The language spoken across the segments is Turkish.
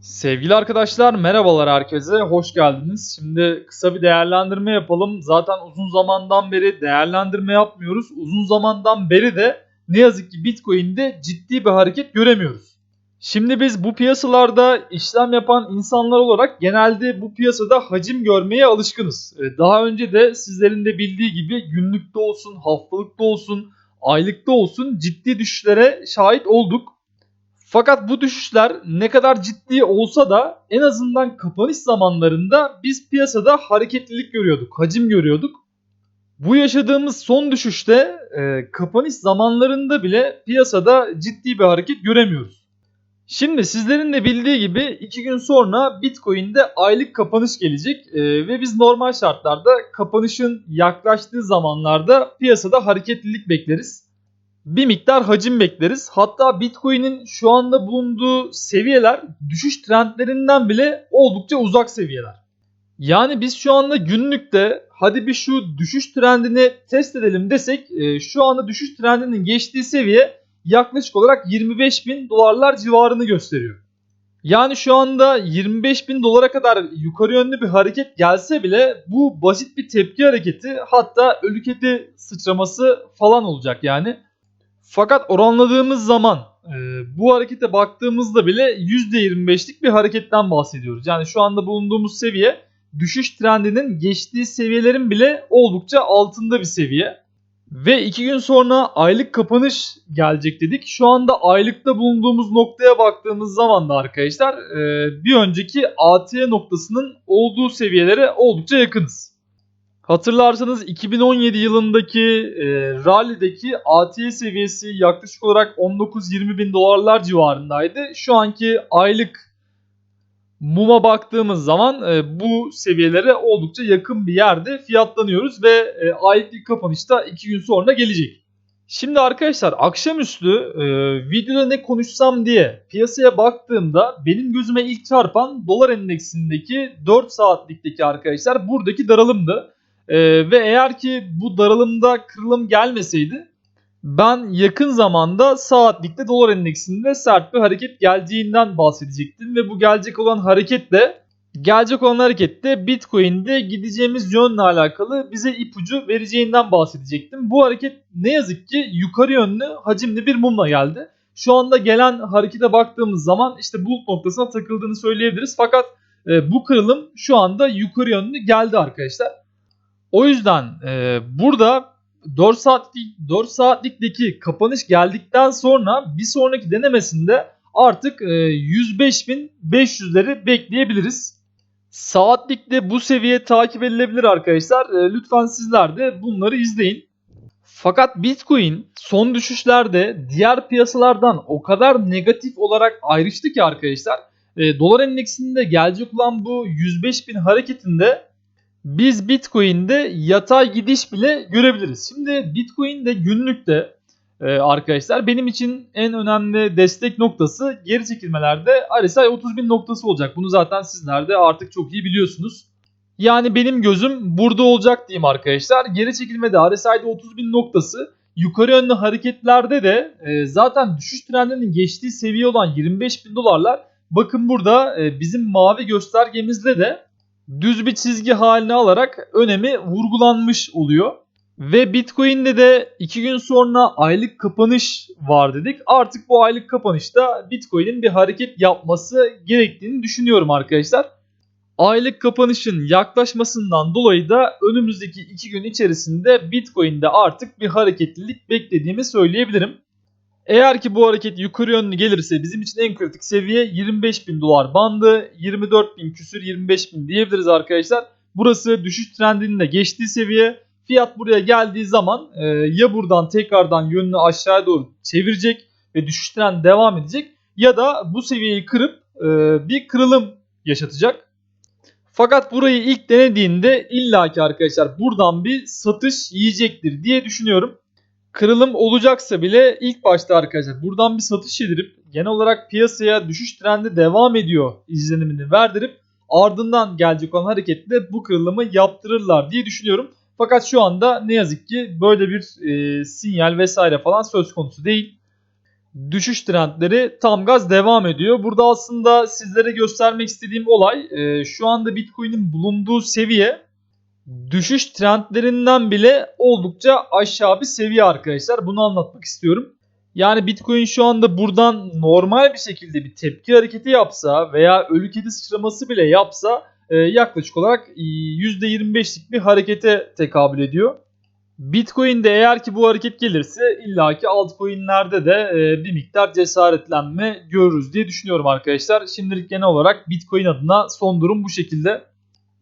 Sevgili arkadaşlar merhabalar herkese hoş geldiniz. Şimdi kısa bir değerlendirme yapalım. Zaten uzun zamandan beri değerlendirme yapmıyoruz. Uzun zamandan beri de ne yazık ki Bitcoin'de ciddi bir hareket göremiyoruz. Şimdi biz bu piyasalarda işlem yapan insanlar olarak genelde bu piyasada hacim görmeye alışkınız. Ee, Daha önce de sizlerin de bildiği gibi günlükte olsun, haftalıkta olsun, aylıkta olsun ciddi düşüşlere şahit olduk. Fakat bu düşüşler ne kadar ciddi olsa da en azından kapanış zamanlarında biz piyasada hareketlilik görüyorduk, hacim görüyorduk. Bu yaşadığımız son düşüşte e, kapanış zamanlarında bile piyasada ciddi bir hareket göremiyoruz. Şimdi sizlerin de bildiği gibi 2 gün sonra Bitcoin'de aylık kapanış gelecek e, ve biz normal şartlarda kapanışın yaklaştığı zamanlarda piyasada hareketlilik bekleriz bir miktar hacim bekleriz. Hatta Bitcoin'in şu anda bulunduğu seviyeler düşüş trendlerinden bile oldukça uzak seviyeler. Yani biz şu anda günlükte hadi bir şu düşüş trendini test edelim desek e, şu anda düşüş trendinin geçtiği seviye yaklaşık olarak 25 bin dolarlar civarını gösteriyor. Yani şu anda 25 bin dolara kadar yukarı yönlü bir hareket gelse bile bu basit bir tepki hareketi hatta ölü kedi sıçraması falan olacak yani. Fakat oranladığımız zaman e, bu harekete baktığımızda bile %25'lik bir hareketten bahsediyoruz. Yani şu anda bulunduğumuz seviye düşüş trendinin geçtiği seviyelerin bile oldukça altında bir seviye. Ve 2 gün sonra aylık kapanış gelecek dedik. Şu anda aylıkta bulunduğumuz noktaya baktığımız zaman da arkadaşlar e, bir önceki AT noktasının olduğu seviyelere oldukça yakınız. Hatırlarsanız 2017 yılındaki e, rally'deki ATH seviyesi yaklaşık olarak 19-20 bin dolarlar civarındaydı. Şu anki aylık muma baktığımız zaman e, bu seviyelere oldukça yakın bir yerde fiyatlanıyoruz ve e, aylık kapanışta 2 gün sonra gelecek. Şimdi arkadaşlar akşamüstü e, videoda ne konuşsam diye piyasaya baktığımda benim gözüme ilk çarpan dolar endeksindeki 4 saatlikteki arkadaşlar buradaki daralımdı. Ee, ve eğer ki bu daralımda kırılım gelmeseydi ben yakın zamanda saatlikte dolar endeksinde sert bir hareket geleceğinden bahsedecektim ve bu gelecek olan hareket de gelecek olan harekette Bitcoin'de gideceğimiz yönle alakalı bize ipucu vereceğinden bahsedecektim. Bu hareket ne yazık ki yukarı yönlü hacimli bir mumla geldi. Şu anda gelen harekete baktığımız zaman işte bulut noktasına takıldığını söyleyebiliriz. Fakat e, bu kırılım şu anda yukarı yönlü geldi arkadaşlar. O yüzden e, burada 4 saatlik 4 saatlikteki kapanış geldikten sonra bir sonraki denemesinde artık e, 105.500'leri bekleyebiliriz. Saatlikte bu seviye takip edilebilir arkadaşlar. E, lütfen sizler de bunları izleyin. Fakat Bitcoin son düşüşlerde diğer piyasalardan o kadar negatif olarak ayrıştı ki arkadaşlar. E, dolar endeksinde gelecek olan bu 105.000 hareketinde biz Bitcoin'de yatay gidiş bile görebiliriz. Şimdi Bitcoin'de günlükte e, arkadaşlar benim için en önemli destek noktası geri çekilmelerde RSI 30.000 noktası olacak. Bunu zaten sizler de artık çok iyi biliyorsunuz. Yani benim gözüm burada olacak diyeyim arkadaşlar. Geri çekilmede RSI'de 30.000 noktası yukarı yönlü hareketlerde de e, zaten düşüş trendinin geçtiği seviye olan 25.000 dolarlar bakın burada e, bizim mavi göstergemizde de düz bir çizgi haline alarak önemi vurgulanmış oluyor. Ve Bitcoin'de de 2 gün sonra aylık kapanış var dedik. Artık bu aylık kapanışta Bitcoin'in bir hareket yapması gerektiğini düşünüyorum arkadaşlar. Aylık kapanışın yaklaşmasından dolayı da önümüzdeki 2 gün içerisinde Bitcoin'de artık bir hareketlilik beklediğimi söyleyebilirim. Eğer ki bu hareket yukarı yönlü gelirse bizim için en kritik seviye 25 bin dolar bandı. 24 bin küsür 25 bin diyebiliriz arkadaşlar. Burası düşüş trendinin de geçtiği seviye. Fiyat buraya geldiği zaman e, ya buradan tekrardan yönünü aşağıya doğru çevirecek ve düşüş trendi devam edecek. Ya da bu seviyeyi kırıp e, bir kırılım yaşatacak. Fakat burayı ilk denediğinde illaki arkadaşlar buradan bir satış yiyecektir diye düşünüyorum kırılım olacaksa bile ilk başta arkadaşlar buradan bir satış yedirip genel olarak piyasaya düşüş trendi devam ediyor izlenimini verdirip ardından gelecek olan hareketle bu kırılımı yaptırırlar diye düşünüyorum. Fakat şu anda ne yazık ki böyle bir e, sinyal vesaire falan söz konusu değil. düşüş trendleri tam gaz devam ediyor. Burada aslında sizlere göstermek istediğim olay e, şu anda Bitcoin'in bulunduğu seviye düşüş trendlerinden bile oldukça aşağı bir seviye arkadaşlar. Bunu anlatmak istiyorum. Yani Bitcoin şu anda buradan normal bir şekilde bir tepki hareketi yapsa veya ölü kedi sıçraması bile yapsa e, yaklaşık olarak e, %25'lik bir harekete tekabül ediyor. Bitcoin'de eğer ki bu hareket gelirse illaki altcoin'lerde de e, bir miktar cesaretlenme görürüz diye düşünüyorum arkadaşlar. Şimdilik genel olarak Bitcoin adına son durum bu şekilde.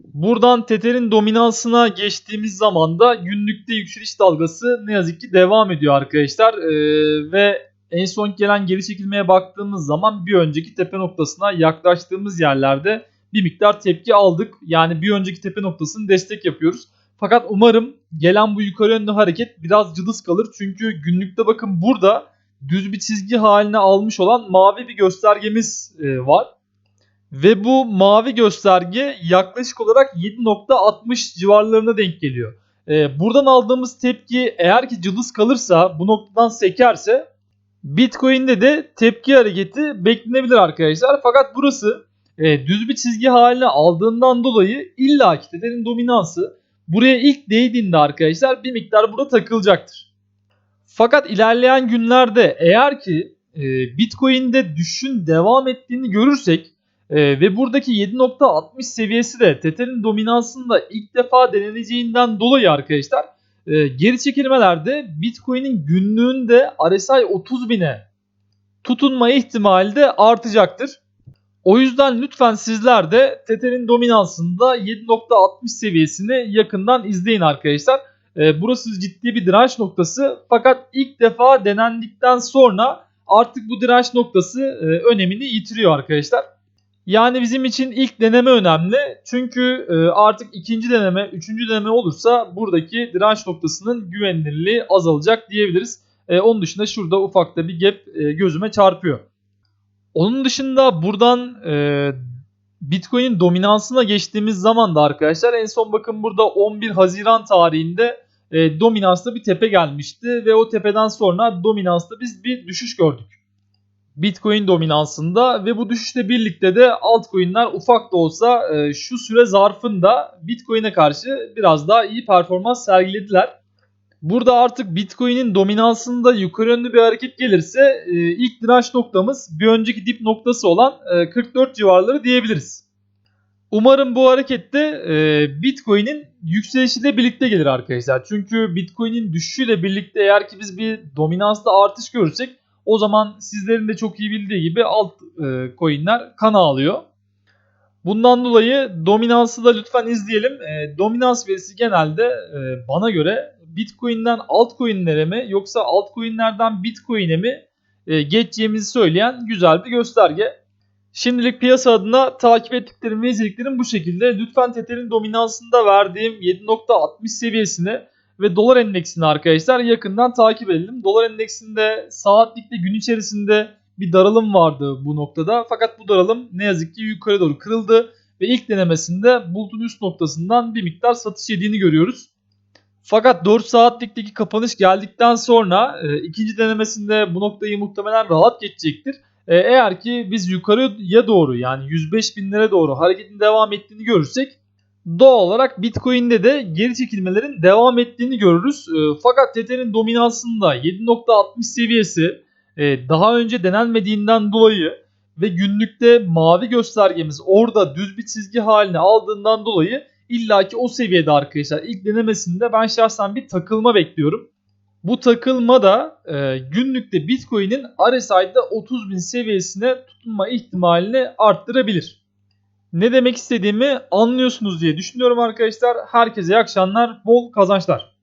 Buradan Tether'in dominansına geçtiğimiz zaman da günlükte yükseliş dalgası ne yazık ki devam ediyor arkadaşlar. Ee, ve en son gelen geri çekilmeye baktığımız zaman bir önceki tepe noktasına yaklaştığımız yerlerde bir miktar tepki aldık. Yani bir önceki tepe noktasını destek yapıyoruz. Fakat umarım gelen bu yukarı yönlü hareket biraz cılız kalır. Çünkü günlükte bakın burada düz bir çizgi haline almış olan mavi bir göstergemiz e, var. Ve bu mavi gösterge yaklaşık olarak 7.60 civarlarına denk geliyor. Ee, buradan aldığımız tepki eğer ki cılız kalırsa bu noktadan sekerse Bitcoin'de de tepki hareketi beklenebilir arkadaşlar. Fakat burası e, düz bir çizgi haline aldığından dolayı illa ki Tether'in dominansı buraya ilk değdiğinde arkadaşlar bir miktar burada takılacaktır. Fakat ilerleyen günlerde eğer ki e, Bitcoin'de düşün devam ettiğini görürsek ee, ve buradaki 7.60 seviyesi de Tether'in dominansında ilk defa deneneceğinden dolayı arkadaşlar e, geri çekilmelerde Bitcoin'in günlüğünde RSI 30.000'e tutunma ihtimali de artacaktır. O yüzden lütfen sizler de Tether'in dominansında 7.60 seviyesini yakından izleyin arkadaşlar. E, burası ciddi bir direnç noktası fakat ilk defa denendikten sonra artık bu direnç noktası e, önemini yitiriyor arkadaşlar. Yani bizim için ilk deneme önemli. Çünkü e, artık ikinci deneme, üçüncü deneme olursa buradaki direnç noktasının güvenilirliği azalacak diyebiliriz. E, onun dışında şurada ufakta bir gap e, gözüme çarpıyor. Onun dışında buradan Bitcoin'in dominansına geçtiğimiz zaman da arkadaşlar en son bakın burada 11 Haziran tarihinde dominansta bir tepe gelmişti ve o tepeden sonra dominansta biz bir düşüş gördük. Bitcoin dominansında ve bu düşüşle birlikte de altcoin'ler ufak da olsa e, şu süre zarfında Bitcoin'e karşı biraz daha iyi performans sergilediler. Burada artık Bitcoin'in dominansında yukarı yönlü bir hareket gelirse e, ilk direnç noktamız bir önceki dip noktası olan e, 44 civarları diyebiliriz. Umarım bu harekette e, Bitcoin'in yükselişiyle birlikte gelir arkadaşlar. Çünkü Bitcoin'in düşüşüyle birlikte eğer ki biz bir dominansta artış görürsek o zaman sizlerin de çok iyi bildiği gibi alt e, coinler kan ağlıyor. Bundan dolayı dominansı da lütfen izleyelim. E, dominans verisi genelde e, bana göre Bitcoin'den altcoin'lere mi yoksa altcoin'lerden Bitcoin'e mi e, geçeceğimizi söyleyen güzel bir gösterge. Şimdilik piyasa adına takip ettiklerim ve izlediklerim bu şekilde. Lütfen Tether'in dominansında verdiğim 7.60 seviyesini ve dolar endeksini arkadaşlar yakından takip edelim. Dolar endeksinde saatlikte gün içerisinde bir daralım vardı bu noktada. Fakat bu daralım ne yazık ki yukarı doğru kırıldı ve ilk denemesinde bulutun üst noktasından bir miktar satış yediğini görüyoruz. Fakat 4 saatlikteki kapanış geldikten sonra e, ikinci denemesinde bu noktayı muhtemelen rahat geçecektir. E, eğer ki biz yukarıya doğru yani 105 binlere doğru hareketin devam ettiğini görürsek doğal olarak Bitcoin'de de geri çekilmelerin devam ettiğini görürüz. E, fakat Tether'in dominansında 7.60 seviyesi e, daha önce denenmediğinden dolayı ve günlükte mavi göstergemiz orada düz bir çizgi haline aldığından dolayı illaki o seviyede arkadaşlar ilk denemesinde ben şahsen bir takılma bekliyorum. Bu takılma da e, günlükte Bitcoin'in RSI'de 30.000 seviyesine tutunma ihtimalini arttırabilir ne demek istediğimi anlıyorsunuz diye düşünüyorum arkadaşlar. Herkese iyi akşamlar, bol kazançlar.